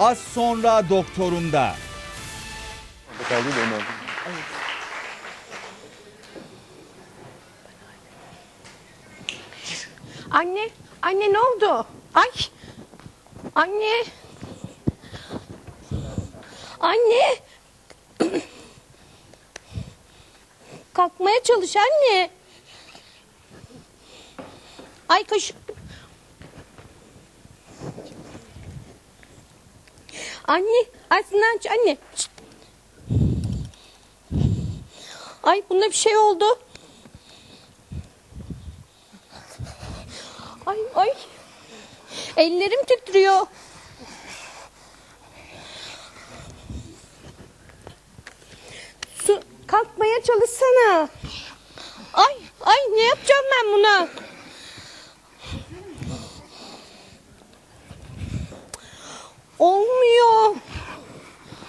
Az sonra doktorunda. Kaldı da onu aldım. Anne, anne ne oldu? Ay, anne. Anne. Kalkmaya çalış anne. Ay kaş. Anne, aslında aç anne. Ay bunda bir şey oldu. Ay ay. Ellerim titriyor. Su kalkmaya çalışsana. Ay ay ne yapacağım ben buna?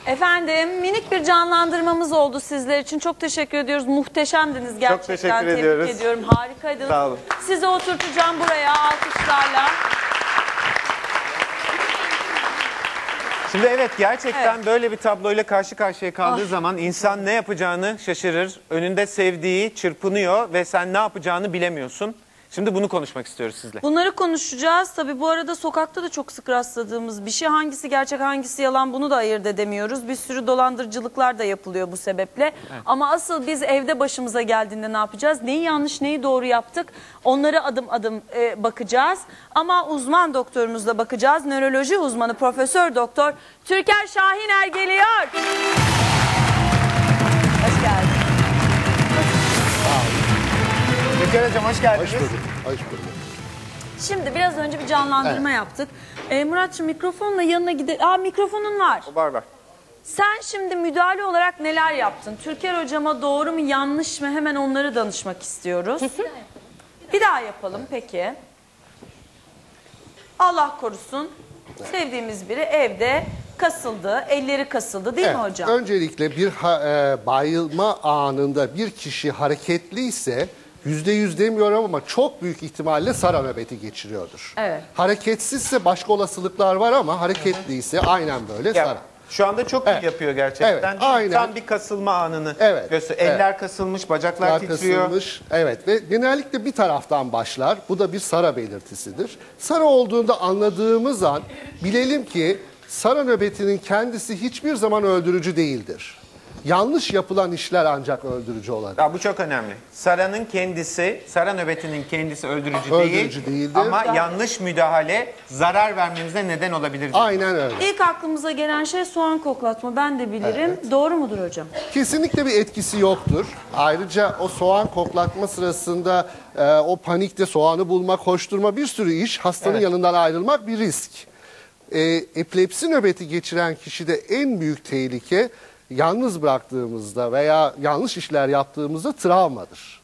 Efendim minik bir canlandırmamız oldu sizler için. Çok teşekkür ediyoruz. Muhteşemdiniz gerçekten. teşekkür Tebrik ediyoruz. ediyorum. Harikaydınız. Sağ olun. Sizi oturtacağım buraya alkışlarla. Şimdi evet gerçekten Evet. böyle bir tabloyla karşı karşıya kaldığı zaman insan ne yapacağını şaşırır. Önünde sevdiği çırpınıyor ve sen ne yapacağını bilemiyorsun. Şimdi bunu konuşmak istiyoruz sizle. Bunları konuşacağız. Tabii bu arada sokakta da çok sık rastladığımız bir şey. Hangisi gerçek hangisi yalan bunu da ayırt edemiyoruz. Bir sürü dolandırıcılıklar da yapılıyor bu sebeple. Ama asıl biz evde başımıza geldiğinde ne yapacağız? Neyi yanlış neyi doğru yaptık? Onları adım adım e, bakacağız. Ama uzman doktorumuzla bakacağız. Nöroloji uzmanı Profesör Doktor Türker Şahiner geliyor. Hoş geldin. Türker Hocam hoş geldiniz. Hoş bulduk. Hoş bulduk. Şimdi biraz önce bir canlandırma yaptık. E, Muratçım mikrofonla yanına gide... Aa mikrofonun var. Var var. Sen şimdi müdahale olarak neler yaptın? Türker hocama doğru mu yanlış mı hemen onları danışmak istiyoruz. Bir daha yapalım peki. Allah korusun. Sevdiğimiz biri evde kasıldı, elleri kasıldı değil mi Evet, hocam? Öncelikle bir ha- e, bayılma anında bir kişi hareketliyse yüzde yüz demiyorum ama çok büyük ihtimalle sara nöbeti geçiriyordur. Evet. Hareketsizse başka olasılıklar var ama hareketliyse aynen böyle Ya, sara. şu anda çok Evet. iyi yapıyor gerçekten. Evet, Çünkü aynen. Tam bir kasılma anını Evet, gösteriyor. evet. Eller kasılmış, bacaklar Kulaklar titriyor. kasılmış. Evet ve genellikle bir taraftan başlar. Bu da bir sara belirtisidir. Sara olduğunda anladığımız an bilelim ki sara nöbetinin kendisi hiçbir zaman öldürücü değildir. Yanlış yapılan işler ancak öldürücü olabilir. Ya bu çok önemli. Sara'nın kendisi, Sara nöbetinin kendisi öldürücü, Öldürücü değil. değildir. Ama yanlış müdahale zarar vermemize neden olabilir. diyor. Aynen öyle. İlk aklımıza gelen şey soğan koklatma. Ben de bilirim. Doğru mudur hocam? Kesinlikle bir etkisi yoktur. Ayrıca o soğan koklatma sırasında e, o panikte soğanı bulmak, koşturma bir sürü iş. Hastanın Evet. yanından ayrılmak bir risk. E, epilepsi nöbeti geçiren kişide en büyük tehlike yalnız bıraktığımızda veya yanlış işler yaptığımızda travmadır.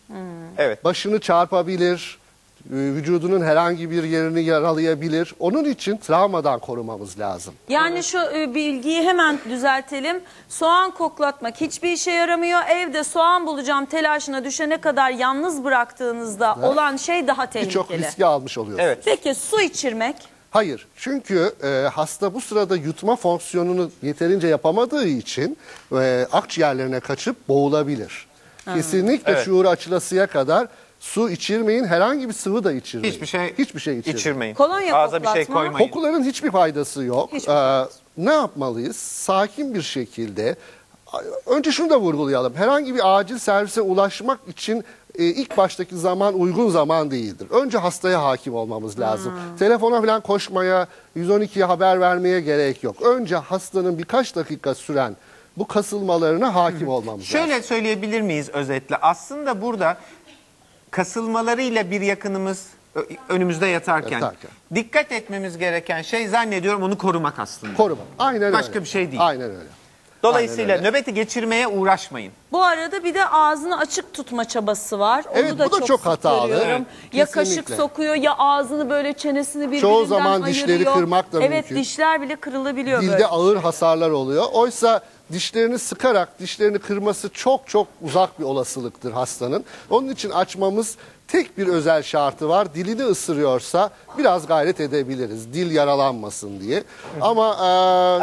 Evet. Başını çarpabilir, e, vücudunun herhangi bir yerini yaralayabilir. Onun için travmadan korumamız lazım. Yani şu e, bilgiyi hemen düzeltelim. Soğan koklatmak hiçbir işe yaramıyor. Evde soğan bulacağım telaşına düşene kadar yalnız bıraktığınızda olan şey daha Birçok tehlikeli. riski almış oluyoruz. Evet. Peki su içirmek? Hayır. Çünkü e, hasta bu sırada yutma fonksiyonunu yeterince yapamadığı için e, akciğerlerine kaçıp boğulabilir. Kesinlikle Evet. şuur açılasıya kadar su içirmeyin. Herhangi bir sıvı da içirmeyin. Hiçbir şey, Hiçbir şey içirmeyin. içirmeyin. Kolonya Ağza bir şey koklatma. koymayın. Kokuların hiçbir faydası yok. Hiçbir Ee, faydası. ne yapmalıyız? Sakin bir şekilde. Önce şunu da vurgulayalım. Herhangi bir acil servise ulaşmak için e, ilk baştaki zaman uygun zaman değildir. Önce hastaya hakim olmamız lazım. Hmm. Telefona falan koşmaya, 112'ye haber vermeye gerek yok. Önce hastanın birkaç dakika süren bu kasılmalarına hakim olmamız lazım. Şöyle söyleyebilir miyiz özetle? Aslında burada kasılmalarıyla bir yakınımız önümüzde yatarken, Yatarken. dikkat etmemiz gereken şey zannediyorum onu korumak aslında. Koruma. Aynen Başka öyle. bir şey değil. Aynen öyle. Dolayısıyla nöbeti geçirmeye uğraşmayın. Bu arada bir de ağzını açık tutma çabası var. Onu Evet, da bu da çok, çok sık hatalı. görüyorum. Evet, ya kaşık kesinlikle. sokuyor ya ağzını böyle çenesini birbirinden Çoğu zaman dişleri ayırıyor. kırmak da evet, mümkün. dişler bile kırılabiliyor Dilde böyle. ağır hasarlar oluyor. Oysa dişlerini sıkarak dişlerini kırması çok çok uzak bir olasılıktır hastanın. Onun için açmamız tek bir özel şartı var. Dilini ısırıyorsa biraz gayret edebiliriz. Dil yaralanmasın diye. Ama e,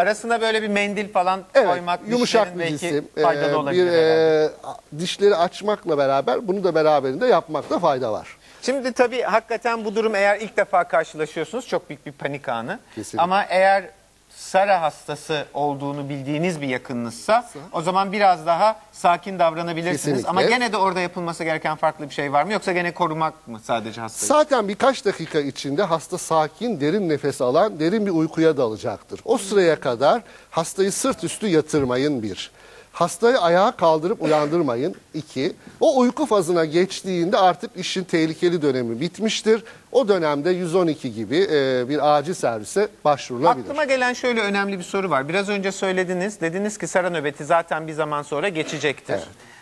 Arasına böyle bir mendil falan Evet, koymak yumuşak dişlerin bir belki cisim. faydalı Ee, olabilir. bir, herhalde. e, dişleri açmakla beraber bunu da beraberinde yapmakta fayda var. Şimdi tabii hakikaten bu durum eğer ilk defa karşılaşıyorsunuz çok büyük bir panik anı. Kesinlikle. Ama eğer Sara hastası olduğunu bildiğiniz bir yakınınızsa o zaman biraz daha sakin davranabilirsiniz. Kesinlikle. Ama gene de orada yapılması gereken farklı bir şey var mı? Yoksa gene korumak mı sadece hastayı? Zaten birkaç dakika içinde hasta sakin, derin nefes alan, derin bir uykuya dalacaktır. O sıraya kadar hastayı sırt üstü yatırmayın bir. Hastayı ayağa kaldırıp uyandırmayın iki. O uyku fazına geçtiğinde artık işin tehlikeli dönemi bitmiştir. O dönemde 112 gibi e, bir acil servise başvurulabilir. Aklıma gelen şöyle önemli bir soru var. Biraz önce söylediniz. Dediniz ki Sara nöbeti zaten bir zaman sonra geçecektir.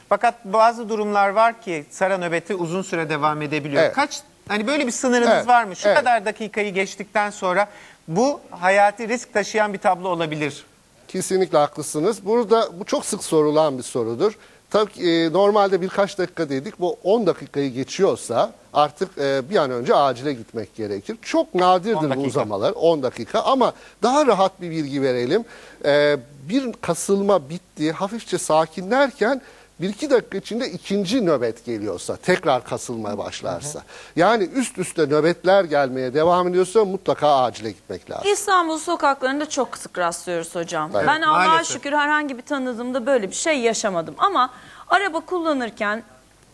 Fakat bazı durumlar var ki Sara nöbeti uzun süre devam edebiliyor. Evet. Kaç hani böyle bir sınırınız Evet, var mı? Şu evet. kadar dakikayı geçtikten sonra bu hayati risk taşıyan bir tablo olabilir. Kesinlikle haklısınız. Burada bu çok sık sorulan bir sorudur. Tabii ki e, normalde birkaç dakika dedik. Bu 10 dakikayı geçiyorsa artık e, bir an önce acile gitmek gerekir. Çok 10 nadirdir bu uzamalar 10 dakika ama daha rahat bir bilgi verelim. E, bir kasılma bitti, hafifçe sakinlerken bir iki dakika içinde ikinci nöbet geliyorsa, tekrar kasılmaya başlarsa. Yani üst üste nöbetler gelmeye devam ediyorsa mutlaka acile gitmek lazım. İstanbul sokaklarında çok sık rastlıyoruz hocam. Evet, ben Allah'a şükür herhangi bir tanıdığımda böyle bir şey yaşamadım. Ama araba kullanırken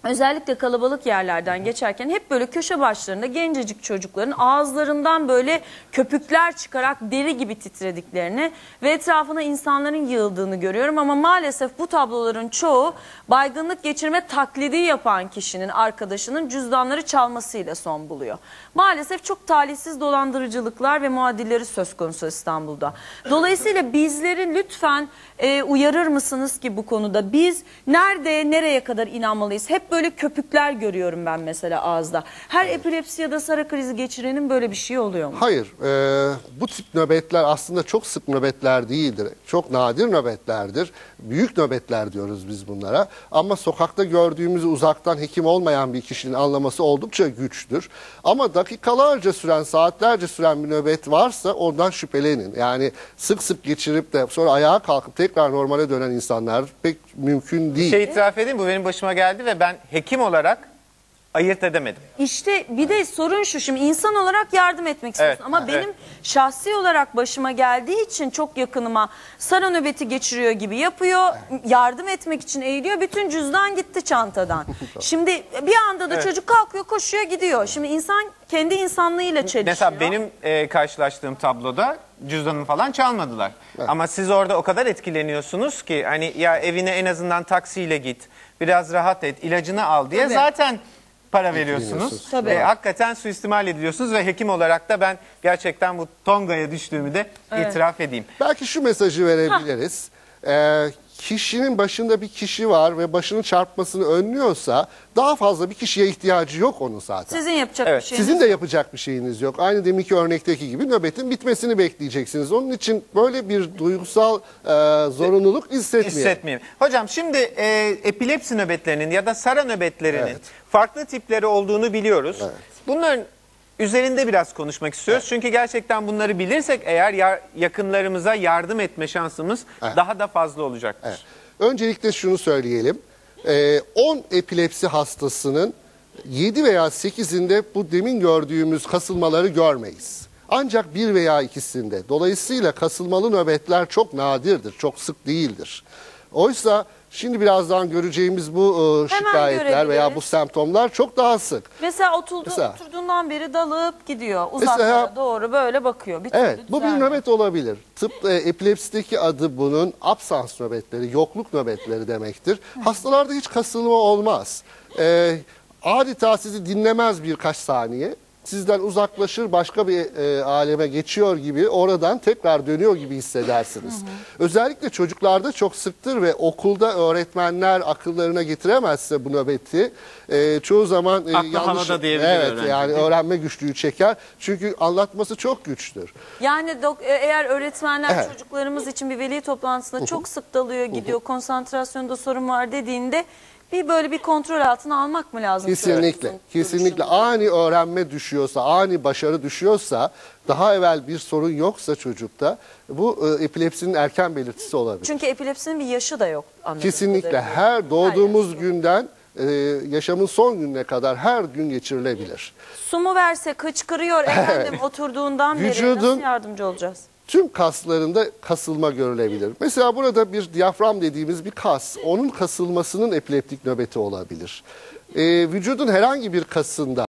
özellikle kalabalık yerlerden geçerken hep böyle köşe başlarında gencecik çocukların ağızlarından böyle köpükler çıkarak deri gibi titrediklerini ve etrafına insanların yığıldığını görüyorum. Ama maalesef bu tabloların çoğu baygınlık geçirme taklidi yapan kişinin arkadaşının cüzdanları çalmasıyla son buluyor. Maalesef çok talihsiz dolandırıcılıklar ve muadilleri söz konusu İstanbul'da. Dolayısıyla bizleri lütfen e, uyarır mısınız ki bu konuda biz nerede nereye kadar inanmalıyız? Hep böyle köpükler görüyorum ben mesela ağızda. Her epilepsi ya da sara krizi geçirenin böyle bir şey oluyor mu? Hayır, e, bu tip nöbetler aslında çok sık nöbetler değildir. Çok nadir nöbetlerdir. Büyük nöbetler diyoruz biz bunlara. Ama sokakta gördüğümüz uzaktan hekim olmayan bir kişinin anlaması oldukça güçtür. Ama dakikalarca süren, saatlerce süren bir nöbet varsa ondan şüphelenin. Yani sık sık geçirip de sonra ayağa kalkıp tekrar normale dönen insanlar pek mümkün değil. Şey itiraf edeyim bu benim başıma geldi ve ben hekim olarak ayırt edemedim. İşte bir de sorun şu şimdi insan olarak yardım etmek istiyorsun Evet, ama evet. benim şahsi olarak başıma geldiği için çok yakınıma sara nöbeti geçiriyor gibi yapıyor. Yardım etmek için eğiliyor. Bütün cüzdan gitti çantadan. şimdi bir anda da çocuk kalkıyor koşuyor gidiyor. Şimdi insan kendi insanlığıyla çelişiyor. Mesela benim e, karşılaştığım tabloda cüzdanımı falan çalmadılar. Ama siz orada o kadar etkileniyorsunuz ki hani ya evine en azından taksiyle git, biraz rahat et, ilacını al diye Tabii. zaten para veriyorsunuz. Tabii. E, hakikaten suistimal ediliyorsunuz ve hekim olarak da ben gerçekten bu tongaya düştüğümü de itiraf edeyim. Belki şu mesajı verebiliriz. Ee, kişinin başında bir kişi var ve başının çarpmasını önlüyorsa daha fazla bir kişiye ihtiyacı yok onun zaten. Sizin yapacak Evet, bir şeyiniz Sizin de yapacak bir şeyiniz yok. Aynı deminki örnekteki gibi nöbetin bitmesini bekleyeceksiniz. Onun için böyle bir duygusal e, zorunluluk hissetmeyin. Hissetmeyeyim. Hocam şimdi e, epilepsi nöbetlerinin ya da sara nöbetlerinin farklı tipleri olduğunu biliyoruz. Bunların üzerinde biraz konuşmak istiyoruz. Çünkü gerçekten bunları bilirsek eğer ya- yakınlarımıza yardım etme şansımız daha da fazla olacaktır. Evet. Öncelikle şunu söyleyelim. Ee, 10 epilepsi hastasının 7 veya 8'inde bu demin gördüğümüz kasılmaları görmeyiz. Ancak bir veya ikisinde. Dolayısıyla kasılmalı nöbetler çok nadirdir, çok sık değildir. Oysa şimdi birazdan göreceğimiz bu e, Hemen şikayetler veya bu semptomlar çok daha sık. Mesela, oturdu, Mesela- oturduğundan beri dalıp gidiyor. Uzaklara Mesela- doğru böyle bakıyor. Bir Evet, bu bir nöbet olabilir. Tıp e, epilepsideki adı bunun absans nöbetleri, yokluk nöbetleri demektir. Hastalarda hiç kasılma olmaz. E, adeta sizi dinlemez birkaç saniye. Sizden uzaklaşır başka bir e, aleme geçiyor gibi oradan tekrar dönüyor gibi hissedersiniz. Özellikle çocuklarda çok sıktır ve okulda öğretmenler akıllarına getiremezse bu nöbeti e, çoğu zaman e, Aklı havada diyebilir Evet öğrenci, yani değil mi? öğrenme güçlüğü çeker. Çünkü anlatması çok güçtür. Yani dok- e, eğer öğretmenler Evet. çocuklarımız için bir veli toplantısında çok sık dalıyor gidiyor, konsantrasyonda sorun var dediğinde bir böyle bir kontrol altına almak mı lazım? Kesinlikle, kesinlikle ani öğrenme düşüyorsa, ani başarı düşüyorsa, daha evvel bir sorun yoksa çocukta bu e, epilepsinin erken belirtisi olabilir. Çünkü epilepsinin bir yaşı da yok. anladığım Kesinlikle kadarıyla. her doğduğumuz Her günden e, yaşamın son gününe kadar her gün geçirilebilir. Su mu verse kıçkırıyor efendim oturduğundan beri Vücudun- nasıl yardımcı olacağız? Tüm kaslarında kasılma görülebilir. Mesela burada bir diyafram dediğimiz bir kas, onun kasılmasının epileptik nöbeti olabilir. E, vücudun herhangi bir kasında